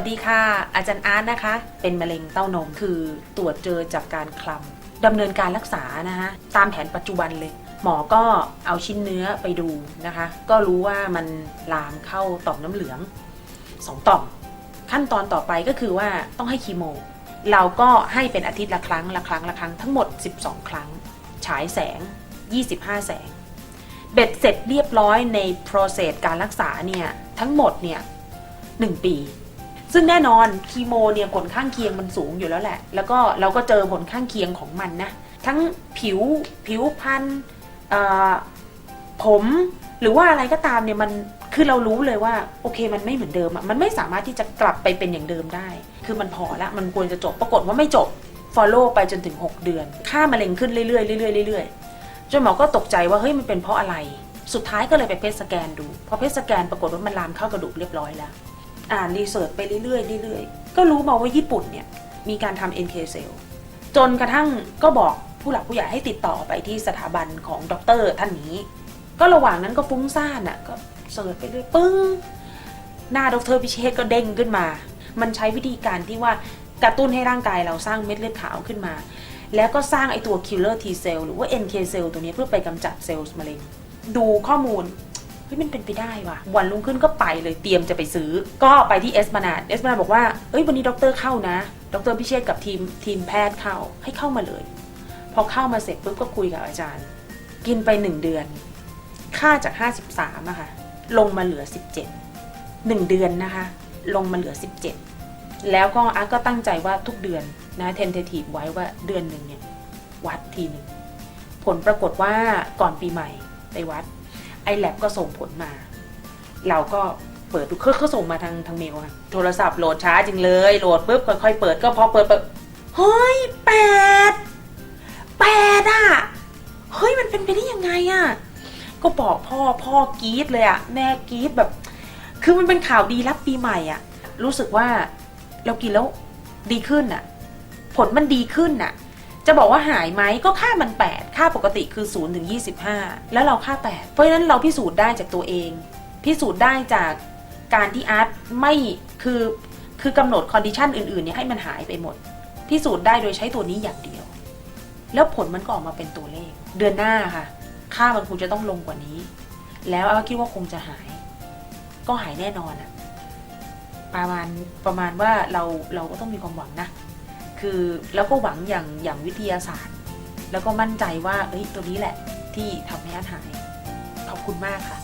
วัสดีค่ะ อาจารย์อาร์ตนะคะ เป็นมะเร็งเต้านมคือตรวจเจอจากการคลำดำเนินการรักษานะคะตามแผนปัจจุบันเลย หมอก็เอาชิ้นเนื้อไปดูนะคะ ก็รู้ว่ามันลามเข้าต่อมน้ำเหลืองสองต่อม ขั้นตอนต่อไปก็คือว่าต้องให้คีโม เราก็ให้เป็นอาทิตย์ละครั้งละครั้งละครั้งทั้งหมด 12 ครั้ง ฉายแสง 25 แสง เบ็ดเสร็จเรียบร้อยใน process การรักษาเนี่ยทั้งหมดเนี่ยหนึ่งปี ซึ่งแน่นอนคีโมเนี่ยผลข้างเคียงมันสูงอยู่แล้วแหละ แล้วก็เราก็เจอผลข้างเคียงของมันนะ ทั้งผิวผิวพันธุ์ผมหรือว่าอะไรก็ตามเนี่ยมันคือเรารู้เลยว่าโอเคมันไม่เหมือนเดิมอะมันไม่สามารถที่จะกลับไปเป็นอย่างเดิมได้ คือมันพอละมันควรจะจบปรากฏว่าไม่จบ follow ไปจนถึง 6 เดือน ค่ามะเร็งขึ้นเรื่อยๆเรื่อยๆเรื่อยๆจนหมอก็ตกใจว่าเฮ้ยมันเป็นเพราะอะไร สุดท้ายก็เลยไปเพชรสแกนดูพอเพชรสแกนปรากฏว่ามันลามเข้ากระดูกเรียบร้อยแล้ว อ่านรีเสิร์ชไปเรื่อยๆเรื่อยๆ ก็รู้มาว่าญี่ปุ่นเนี่ยมีการทำ NK cell จนกระทั่งก็บอกผู้หลักผู้ใหญ่ให้ติดต่อไปที่สถาบันของด็อกเตอร์ท่านนี้ ก็ระหว่างนั้นก็ฟุ้งซ่านอะก็เสิร์ชไปเรื่อยปึ้งหน้าดรพิเชษก็เด้งขึ้นมา มันใช้วิธีการที่ว่ากระตุ้นให้ร่างกายเราสร้างเม็ดเลือดขาวขึ้นมา แล้วก็สร้างไอตัว killer T cell หรือว่า NK cell ตัวนี้เพื่อไปกำจัดเซลล์มะเร็ง ดูข้อมูล เฮ้ยมันเป็นไปได้ว่ะ วันรุ่งขึ้นก็ไปเลยเตรียมจะไปซื้อ ก็ไปที่เอสมานาดเอสมานาบอกว่าเอ้ยวันนี้ด็อกเตอร์เข้านะ ดรพิเชษกับทีมทีมแพทย์เข้าให้เข้ามาเลย พอเข้ามาเสร็จปุ๊บก็คุยกับอาจารย์ กินไปหนึ่งเดือน ค่าจาก 53อะค่ะ ลงมาเหลือ 17หนึ่งเดือนนะคะ ลงมาเหลือ 17 แล้วก็อาร์ก็ตั้งใจว่าทุกเดือนนะเทนเททีฟไว้ว่าเดือนหนึ่งเนี่ยวัดทีหนึ่งผลปรากฏว่าก่อนปีใหม่ไปวัด ไอแลบก็ส่งผลมา เราก็เปิดดูคือเขาส่งมาทางทางเมลค่ะโทรศัพท์โหลดช้าจริงเลย โหลดปุ๊บค่อยๆเปิดก็พอเปิดเปิดเฮ้ยแปดแปดอะเฮ้ยมันเป็นไปได้ยังไงอะก็บอกพ่อพ่อกรี๊ดเลยอะแม่กรี๊ดแบบ คือมันเป็นข่าวดีรับปีใหม่อะรู้สึกว่าเรากินแล้วดีขึ้นอะผลมันดีขึ้นอะ จะบอกว่าหายไหมก็ค่ามัน 8 ค่าปกติคือ0ถึง25 แล้วเราค่า 8 เพราะฉะนั้นเราพิสูจน์ได้จากตัวเอง พิสูจน์ได้จากการที่อาร์ตไม่คือคือกำหนดคอนดิชันอื่นๆเนี่ยให้มันหายไปหมด พิสูจน์ได้โดยใช้ตัวนี้อย่างเดียว แล้วผลมันก็ออกมาเป็นตัวเลข เดือนหน้าค่ะ ค่ามันคงจะต้องลงกว่านี้ แล้วอาร์ตคิดว่าคงจะหาย ก็หายแน่นอนอะประมาณประมาณว่าเราเราก็ต้องมีความหวังนะ คือแล้วก็หวังอย่างอย่างวิทยาศาสตร์ แล้วก็มั่นใจว่าเอ้ยตัวนี้แหละที่ทำให้อาหาย ขอบคุณมากค่ะ